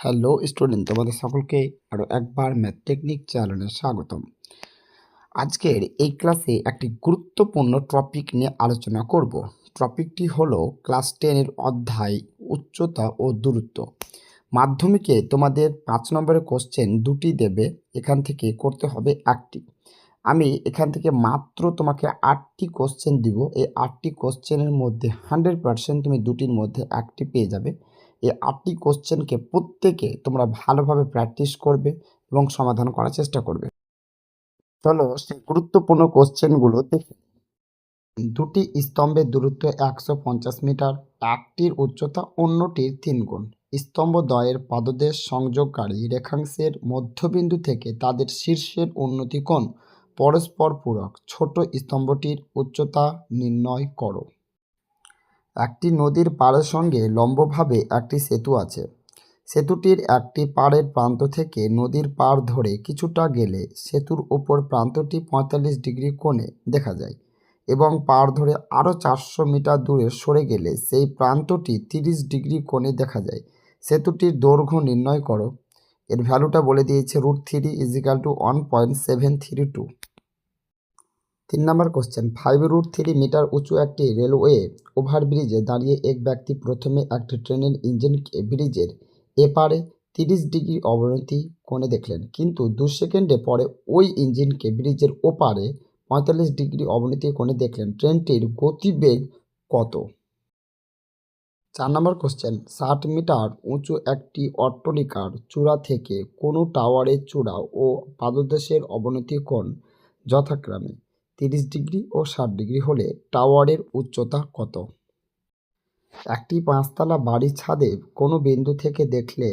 Hello student, তোমাদের সকলকে আরও একবার ম্যাথ টেকনিক চ্যানেলে স্বাগতম। আজকের এই ক্লাসে একটি গুরুত্বপূর্ণ টপিক নিয়ে আলোচনা করব। টপিকটি হলো ক্লাস টেনের অধ্যায়, উচ্চতা ও দূরত্ব। মাধ্যমিকে তোমাদের পাঁচ নম্বরের কোশ্চেন দুটি দেবে, এখান থেকে করতে হবে একটি। আমি এখান থেকে মাত্র তোমাকে আটটি কোশ্চেন দিব, এই আটটি কোশ্চেনের মধ্যে হান্ড্রেড পার্সেন্ট তুমি দুটির মধ্যে একটি পেয়ে যাবে। এই আটটি কোশ্চেনকে প্রত্যেকে তোমরা ভালোভাবে প্র্যাকটিস করবে এবং সমাধান করার চেষ্টা করবে। চলো সেই গুরুত্বপূর্ণ কোশ্চেনগুলো দেখি। দুটি স্তম্ভের দূরত্ব একশো পঞ্চাশ মিটার, একটির উচ্চতা অন্যটির তিন গুণ। স্তম্ভ দ্বয়ের পাদদেশ সংযোগকারী রেখাংশের মধ্যবিন্দু থেকে তাদের শীর্ষের উন্নতি কোণ পরস্পর পূরক। ছোট স্তম্ভটির উচ্চতা নির্ণয় করো। একটি নদীর পাড়ের সঙ্গে লম্বভাবে একটি সেতু আছে। সেতুটির একটি পাড়ের প্রান্ত থেকে নদীর পাড় ধরে কিছুটা গেলে সেতুর ওপর প্রান্তটি পঁয়তাল্লিশ ডিগ্রি কোণে দেখা যায় এবং পাড় ধরে আরও চারশো মিটার দূরে সরে গেলে সেই প্রান্তটি তিরিশ ডিগ্রি কোণে দেখা যায়। সেতুটির দৈর্ঘ্য নির্ণয় করো। এর ভ্যালুটা বলে দিয়েছে root three is equal to one point seven three two তিন নম্বর question five root three metre উঁচু একটি রেলওয়ে ওভারব্রিজে দাঁড়িয়ে এক ব্যক্তি প্রথমে একটি ট্রেনের ইঞ্জিনকে ব্রিজের এপারে তিরিশ ডিগ্রি অবনতি কোণে দেখলেন। কিন্তু দু সেকেন্ডে পরে ওই ইঞ্জিনকে ব্রিজের ওপারে পঁয়তাল্লিশ ডিগ্রি অবনতি কোণে দেখলেন। ট্রেনটির গতিবেগ কত? চার নম্বর কোশ্চেন ষাট মিটার উঁচু একটি অট্টলিকার চূড়া থেকে কোনো টাওয়ারের চূড়া ও পাদদেশের অবনতি কোণ যথাক্রমে তিরিশ ডিগ্রি ও ষাট ডিগ্রি হলে টাওয়ারের উচ্চতা কত? একটি পাঁচতলা বাড়ির ছাদে কোনো বিন্দু থেকে দেখলে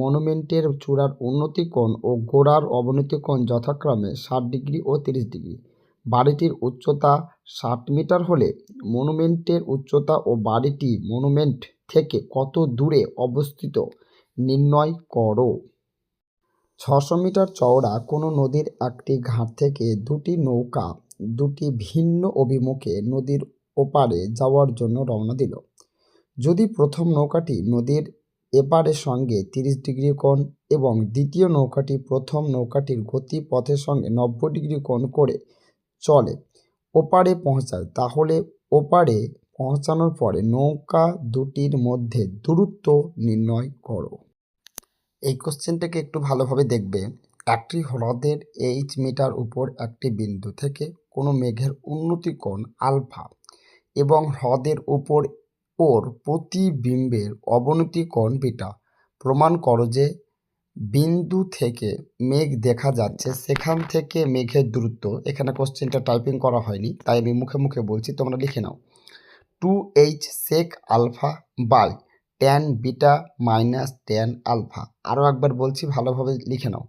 মনুমেন্টের চূড়ার উন্নতি কোণ ও গোড়ার অবনতি কোণ যথাক্রমে ষাট ডিগ্রি ও তিরিশ ডিগ্রি। বাড়িটির উচ্চতা ষাট মিটার হলে মনুমেন্টের উচ্চতা ও বাড়িটি মনুমেন্ট থেকে কত দূরে অবস্থিত নির্ণয় করো। ছশো মিটার চওড়া কোনো নদীর একটি ঘাট থেকে দুটি নৌকা দুটি ভিন্ন অভিমুখে নদীর ওপারে যাওয়ার জন্য রওনা দিল। যদি প্রথম নৌকাটি নদীর এপারের সঙ্গে তিরিশ ডিগ্রি কোণ এবং দ্বিতীয় নৌকাটি প্রথম নৌকাটির গতিপথের সঙ্গে নব্বই ডিগ্রি কোণ করে চলে, ওপারে পৌঁছায়, তাহলে ওপারে পৌঁছানোর পরে নৌকা দুটির মধ্যে দূরত্ব নির্ণয় করো। এই কোশ্চেনটাকে একটু ভালোভাবে দেখবে। একটি হ্রদের এইচ মিটার উপর একটি বিন্দু থেকে কোনো মেঘের উন্নতি কোণ আলফা এবং হ্রদের ওপর ওর প্রতিবিম্বের অবনতি কোণ বিটা। প্রমাণ করো যে বিন্দু থেকে মেঘ দেখা যাচ্ছে, সেখান থেকে মেঘের দূরত্ব। এখানে কোশ্চেনটা টাইপিং করা হয়নি, তাই আমি মুখে মুখে বলছি, তোমরা লিখে নাও। Two H sec alpha by tan beta minus tan alpha আরও একবার বলছি, ভালোভাবে লিখে নাও।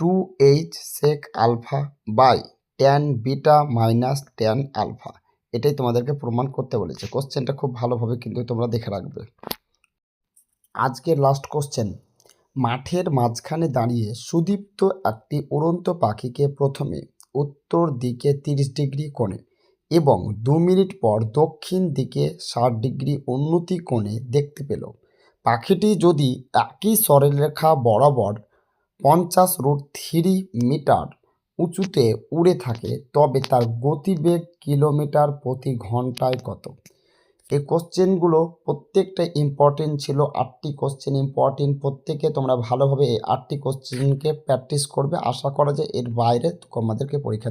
Two H sec alpha by tan beta minus tan alpha এটাই তোমাদেরকে প্রমাণ করতে বলেছে। কোশ্চেনটা খুব ভালোভাবে কিন্তু তোমরা দেখে রাখবে। আজকের লাস্ট কোশ্চেন মাঠের মাঝখানে দাঁড়িয়ে সুদীপ্ত একটি উড়ন্ত পাখিকে প্রথমে উত্তর দিকে তিরিশ ডিগ্রি কোণে এবং দু মিনিট পর দক্ষিণ দিকে ষাট ডিগ্রি উন্নতি কোণে দেখতে পেল। পাখিটি যদি একই সরলরেখা বরাবর পঞ্চাশ রুট থ্রি মিটার উঁচুতে উড়ে থাকে, তবে তার গতিবেগ কিলোমিটার প্রতি ঘন্টায় কত? এই কোশ্চেনগুলো প্রত্যেকটা ইম্পর্টেন্ট ছিল, আটটি কোশ্চেন ইম্পর্টেন্ট প্রত্যেকে তোমরা ভালোভাবে এই আটটি কোশ্চেনকে প্র্যাকটিস করবে। আশা করা যায় এর বাইরে তোমাদেরকে পরীক্ষা